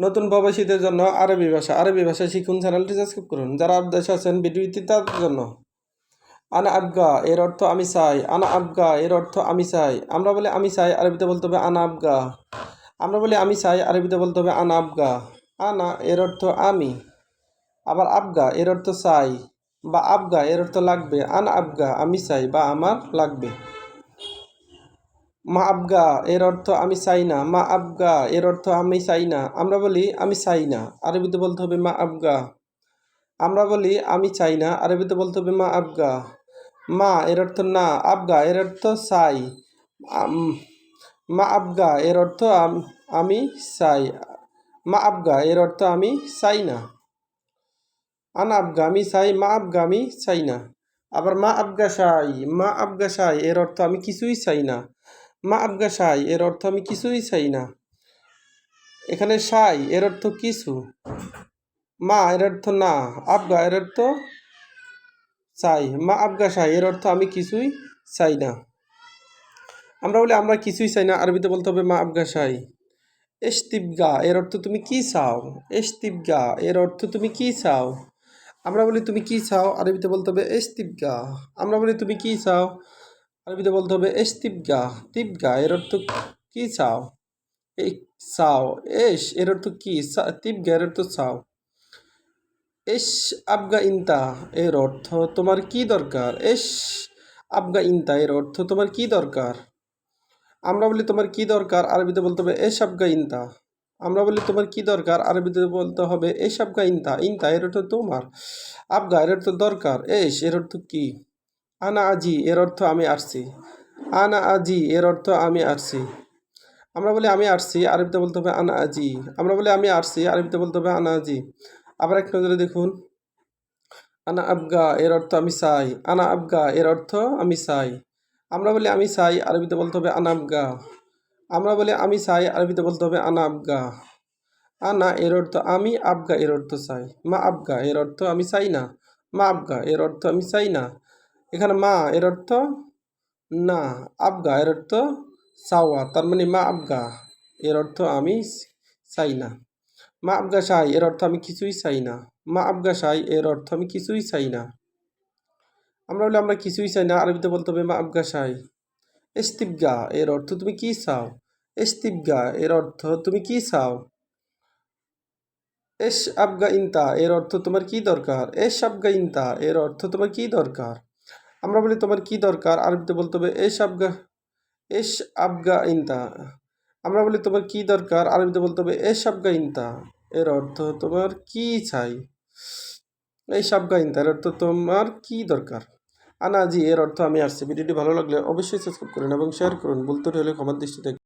নতুন প্রবাসীদের জন্য আরবি ভাষা। আরবি ভাষা শিখুন চ্যানেলটি সাবস্ক্রাইব করুন। যারা দেশে আছেন, ভিডিওটি তাদের জন্য। আনা আবগা, এর অর্থ আমি চাই। আনা আবগা, এর অর্থ আমি চাই। আমরা বলি আমি চাই, আরবিতে বলতে হবে আনা আবগা। আমরা বলি আমি চাই, আরবিতে বলতে হবে আনা আবগা। আনা, এর অর্থ আমি। আবার আবগা, এর অর্থ চাই। বা আবগা, এর অর্থ লাগবে। আনা আবগা, আমি চাই বা আমার লাগবে। মা আবগা, এর অর্থ আমি চাই না। মা আবগা, এর অর্থ আমি চাই না। আমরা বলি, আমি চাই না। আরবিতে বলতে হবে মা আবগা। আমরা বলি, আমি চাই না। আরবিতে বলতে হবে মা আবগা। মা, এর অর্থ না। আবগা, এর অর্থ চাই। মা আবগা, এর অর্থ আমি চাই। মা আবগা, এর অর্থ আমি চাই না। আন আবগা, আমি চাই। মা আবগা, আমি চাই না। আবার মা আবগা সাই মা আবগা সাই এর অর্থ আমি কিছুই চাই না। মা আবগা সাই, এর অর্থ আমি কিছুই চাই না। এখানে সাই, এর অর্থ কিছু। মা, এর অর্থ না। আবগা, এর অর্থ চাই। মা আবগা সাই, এর অর্থ আমি কিছুই চাই না। আমরা বলি, আমরা কিছুই চাই না। আরবিতে বলতে হবে মা আবগা সাই। এস্তিবগা এর অর্থ তুমি কি চাও? এস্তিবগা এর অর্থ তুমি কি চাও? আমরা বলি, তুমি কি চাও? আরবিতে বলতে হবে এস্তিবগা আমরা বলি, তুমি কি চাও? আরবিতে বলতে হবে এস্তিবগা। তিবগা তিবগা এর অর্থ কি চাও? এই চাও। এস, এর অর্থ কি? তিবগা, এর অর্থ চাও। এস আবগা ইন্তা, এর অর্থ তোমার কি দরকার? এস আবগা ইন্তা, এর অর্থ তোমার কি দরকার? আমরা বলি তোমার কি দরকার? আরবিতে বলতে হবে এস আবগা ইন্তা। আমরা বলি তোমার কি দরকার? আরবিতে বলতে হবে এস আবগা ইন্তা। ইন্তা, এর অর্থ তোমার। আবগা, এর অর্থ দরকার। এস, এর অর্থ কি? আনা আজি, এর অর্থ আমি আসছি। আনা আজি, এর অর্থ আমি আসছি। আমরা বলি আমি আসছি, আরবিতে বলতে হবে আনা আজি। আমরা বলি আমি আসছি, আরবিতে বলতে হবে আনা আজি। আবার এক নজরে দেখুন। আনা আবগা, এর অর্থ আমি চাই। আনা আবগা, এর অর্থ আমি চাই। আমরা বলি আমি চাই, আরবিতে বলতে হবে আনা আবগা। আমরা বলি আমি চাই, আরবিতে বলতে হবে আনা আবগা। আনা, এর অর্থ আমি, আবগা, এর অর্থ চাই। মা আবগা, এর অর্থ আমি চাই না। মা আবগা, এর অর্থ আমি চাই না। এখানে মা এর অর্থ না, আবগা এর অর্থ চাওয়া তার মানে মা আবগা, এর অর্থ আমি চাই না। মা আবগা সাই, এর অর্থ আমি কিছুই চাই না। মা আবগা সাই, এর অর্থ আমি কিছুই চাই না। আমরা বলি, আমরা কিছুই চাই না। আরবিতে বলতে হবে, মা আবগা সাই। এস্তিবগা, এর অর্থ তুমি কি চাও? এস্তিবগা, এর অর্থ তুমি কি চাও? এস আবগা ইন্তা, এর অর্থ তোমার কি দরকার? এস আবগা ইন্তা, এর অর্থ তোমার কি দরকার? আমরা বলি, তোমার কি দরকার? আরবিতে বলতে হবে, এস আবগা এস আবগা ইন্তা। আমরা বলি, তোমার কি দরকার? আরবিতে বলতে হবে, এস আবগা ইন্তা। এর অর্থ, তোমার কি চাই? এই সাবগা ইন্তা, এর অর্থ, তোমার কি দরকার? আনা আনাজি এর অর্থ আমি আসছি। ভিডিওটি ভালো লাগলে অবশ্যই সাবস্ক্রাইব করুন এবং শেয়ার করুন। বলতে হলে ক্ষমার দৃষ্টিতে